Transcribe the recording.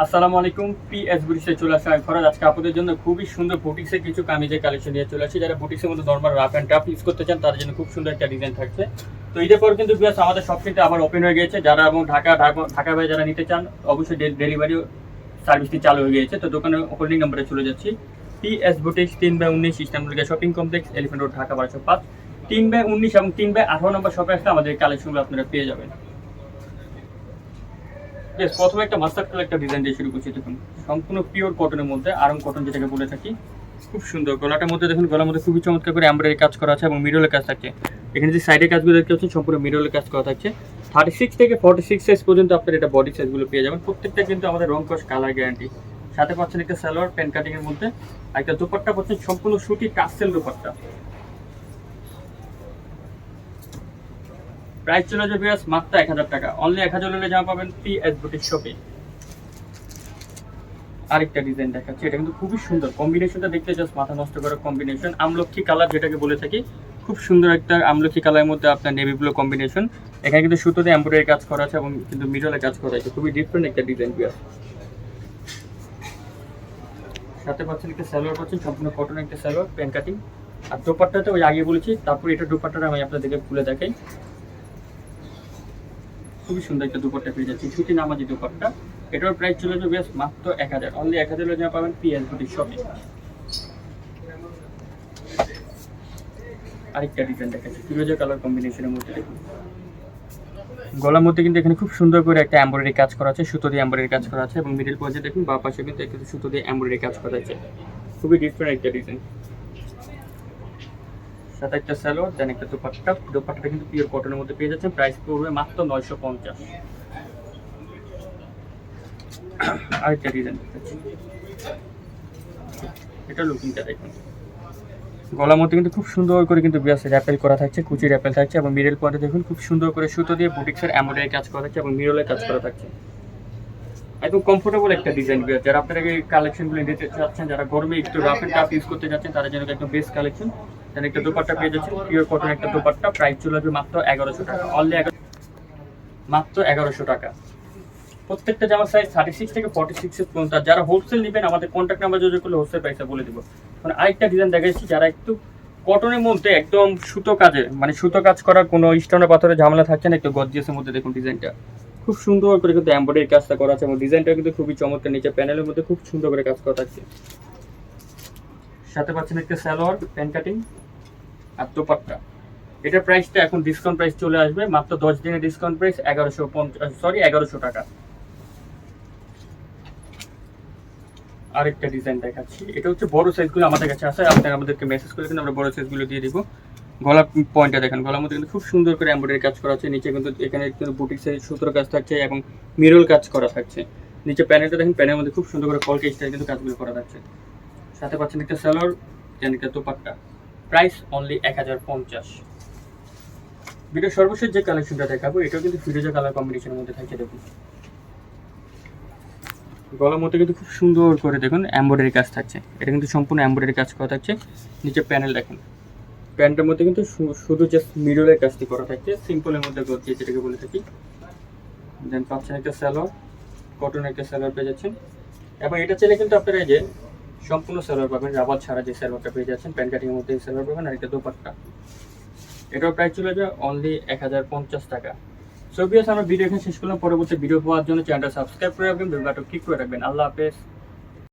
আসসালামু আলাইকুম পিএস বুটিক্সে চলে আসা আমি ফরাজ। আজকে আপনাদের জন্য খুবই সুন্দর বুটিক্সের কিছু কামিজের কালেকশন নিয়ে চলে আসি যারা বুটিক্সের মধ্যে normal rough and tough use করতে চান, তাদের জন্য খুব সুন্দর একটা ডিজাইন থাকছে। তো ঈদের পর কিন্তু বিয়াস আমাদের সব কিন্তু আবার ওপেন হয়ে গিয়েছে। যারা এবং ঢাকা ঢাকা বাইরে যারা নিতে চান, অবশ্যই ডেলিভারি সার্ভিসটি চালু হয়ে গিয়েছে। তো দোকানের হোল্ডিং নাম্বারে চলে যাচ্ছি। পিএস বুটিক্স তিন বাই উনিশ ইস্টানবুলকে shopping complex elephant road Dhaka বারোশো পাঁচ। তিন বাই উনিশ এবং তিন বাই আঠারো নম্বর শপে আসলে আমাদের কালেকশনগুলো আপনারা পেয়ে যাবেন। বেশ, প্রথমে একটা মাস্টার কালার একটা ডিজাইন দিয়ে শুরু করছি, দেখুন। সম্পূর্ণ পিওর কটনের মধ্যে আরাম কটন যেটাকে বলে থাকি। খুব সুন্দর গলাটার মধ্যে, দেখুন, গলার মধ্যে খুবই চমৎকার করে এমব্রয়ডারি কাজ করা আছে এবং মিডলের কাজ থাকছে। এখানে যে সাইডের কাজগুলো দেখতে পাচ্ছেন, সম্পূর্ণ মিডলের কাজ করা থাকছে। থার্টি সিক্স থেকে ফর্টি সিক্স সাইজ পর্যন্ত আপনার এটা বডি সাইজগুলো পেয়ে যাবেন। প্রত্যেকটা কিন্তু আমাদের রং কস কালার গ্যারান্টি সাথে পাচ্ছেন একটা সালোয়ার প্যান কাটিং এর মধ্যে একটা দুপাট্টা পাচ্ছেন, সম্পূর্ণ সুতি টাসেল দুপাট্টা। প্রাইস চলে যাবে মাত্র এক হাজার টাকা। অনলি এক হাজার হলে জামা পাবেন পি এস বুটিক শপে আরেকটা ডিজাইন দেখাচ্ছি, এটা কিন্তু খুবই সুন্দর। কম্বিনেশনটা দেখতে জাস্ট মাথা নষ্ট করার কম্বিনেশন আমলক্ষী কালার যেটাকে বলে থাকি, খুব সুন্দর একটা আমলক্ষী কালারের মধ্যে আপনার নেভি ব্লু কম্বিনেশন এখানে কিন্তু সুতোতে এমব্রয়ডারি কাজ করা আছে এবং কিন্তু মিডলে কাজ করা আছে। খুবই ডিফারেন্ট একটা ডিজাইন বিয়াস সাথে পাচ্ছেন একটা স্যালোয়ার পাচ্ছেন সম্পূর্ণ কটন একটা স্যালোয়ার প্যান কাটিং আর দোপাট্টাটা ওই আগে বলেছি, তারপর এটা দোপাট্টাটা আমি আপনাদেরকে খুলে দেখাই। খুবই সুন্দর একটা দুপাট্টা পেয়ে যাচ্ছি। ছুটি নামাজি দুপাট্টা। এটার প্রাইস চলে যাবে বেশ মাত্র এক হাজার। অনলি এক হাজার যা পাবেন পিএস বুটির শপে আরেকটা ডিজাইন দেখাচ্ছি। ফিরোজা কালার কম্বিনেশনের মধ্যে দেখুন। গলার মধ্যে কিন্তু এখানে খুব সুন্দর করে একটা এমব্রয়ডারি কাজ করা আছে, সুতো দিয়ে এমব্রয়ডারি কাজ করা আছে এবং মিডিল পর্যায়ে দেখুন, বা পাশে কিন্তু একটু সুতো দিয়ে এমব্রয়ডারি কাজ করা আছে। খুবই ডিফারেন্ট একটা ডিজাইন সাথে একটা স্যালোয়ার দেন একটা দোপাট্টা। দোপাট্টাটা কিন্তু পিওর কটনের মধ্যে পেয়ে যাচ্ছেন। প্রাইস পড়বে মাত্র নয়শো পঞ্চাশ। আরেকটা ডিজাইন এটা লুকিংটা দেখুন। গলার মধ্যে কিন্তু খুব সুন্দর করে কিন্তু বিয়াসে র্যাপেল করা থাকছে কুচি র্যাপেল থাকছে এবং মিডল পয়েন্টে দেখুন, খুব সুন্দর করে সুতো দিয়ে বুটিক্সের এমব্রয়ডারি কাজ করা থাকছে এবং মিরলের কাজ করা থাকছে। একদম কমফোর্টেবল একটা ডিজাইন বিয়ার যারা আপনারা এই কালেকশনগুলো নিতে চাচ্ছেন, যারা গরমে একটু রাফ এন্ড টাফ ইউজ করতে যাচ্ছেন তাদের জন্য একদম বেস্ট কালেকশন দেন একটা দোপাট্টা পেয়ে যাচ্ছেন পিওর কটন একটা দোপাট্টা প্রাইস চলে আসবে মাত্র এগারোশো টাকা। অনলি মাত্র এগারোশো টাকা। প্রত্যেকটা জামার সাইজ থার্টি সিক্স থেকে ফর্টি সিক্স পর্যন্ত। আর যারা হোলসেল নেবেন, আমাদের কন্ট্যাক্ট নাম্বার যোগাযোগ করলে হোলসেল প্রাইসে বলে দিব। মানে আরেকটা ডিজাইন দেখাচ্ছি, যারা একটু কটনের মধ্যে একদম সুতো কাজে মানে সুতো কাজ করার কোনো স্টোনের পাথরের ঝামেলা থাকছে না, একটু গর্জিয়াসের মধ্যে দেখুন ডিজাইনটা খুব সুন্দর করে কিন্তু এমব্রয়ডারি কাজটা করা আছে এবং ডিজাইনটা কিন্তু খুবই চমৎকার নিচে প্যানেলের মধ্যে খুব সুন্দর করে কাজ করা থাকছে। সাথে পাচ্ছেন একটা স্যালোয়ার প্যান কাটিং আর দোপাট্টা। এটার প্রাইসটা এখন ডিসকাউন্ট প্রাইস চলে আসবে, মাত্র দশ দিনের ডিসকাউন্ট প্রাইস এগারোশো পঞ্চাশ সরি এগারোশো টাকা। আরেকটা ডিজাইন দেখাচ্ছি। এটা হচ্ছে বড় সাইজগুলো আমাদের কাছে আছে, আপনারা আমাদেরকে মেসেজ করে কিন্তু আমরা বড় সাইজগুলো দিয়ে দিব। গলা পয়েন্টটা দেখেন, গলার মধ্যে কিন্তু খুব সুন্দর করে এমব্রয়ডারি কাজ করা আছে, নিচে কিন্তু এখানে কিন্তু বুটিক সাইজ সুতোর কাজ থাকছে এবং মিরল কাজ করা থাকছে। নিচে প্যানেলটা দেখেন প্যানের মধ্যে খুব সুন্দর করে কলকে স্টাইল কিন্তু কাজগুলো করা থাকছে। সাথে পাচ্ছেন একটা স্যালোর একটা দোপাট্টা। প্রাইস অনলি এক হাজার পঞ্চাশ। ভিডিও সর্বশেষ যে কালেকশনটা দেখাবো, এটাও কিন্তু ফিরোজা কালার কম্বিনেশনের মধ্যে থাকছে দেখুন। গলার মধ্যে কিন্তু খুব সুন্দর করে দেখুন এমব্রয়ডারি কাজ থাকছে। এটা কিন্তু সম্পূর্ণ এমব্রয়ডারি কাজ করা থাকছে। নিচে প্যানেল দেখেন। প্যান্টের মধ্যে কিন্তু শুধু জাস্ট মিডলের কাজটি করা থাকছে সিম্পলের মধ্যে করছি যেটাকে বলে থাকি। দেন পাচ্ছেন একটা স্যালোয়ার কটন একটা স্যালোয়ার পেয়ে যাচ্ছেন। এবং এটা চাইলে কিন্তু আপনারা এই যে সম্পূর্ণ সালোয়ার পাবেন, রাবার ছাড়া যে সালোয়ারটা পেয়ে যাচ্ছেন প্যান্ট কাটিংয়ের মধ্যে সালোয়ার পাবেন, আর একটা দোপাট্টা। এটার প্রাইস চলে যায় অনলি এক হাজার পঞ্চাশ টাকা। সো আমরা ভিডিও এখানে শেষ করলাম। পরবর্তী ভিডিও পাওয়ার জন্য চ্যানেলটা সাবস্ক্রাইব করে রাখবেন বেল বাটন ক্লিক করে রাখবেন। আল্লাহ হাফেজ।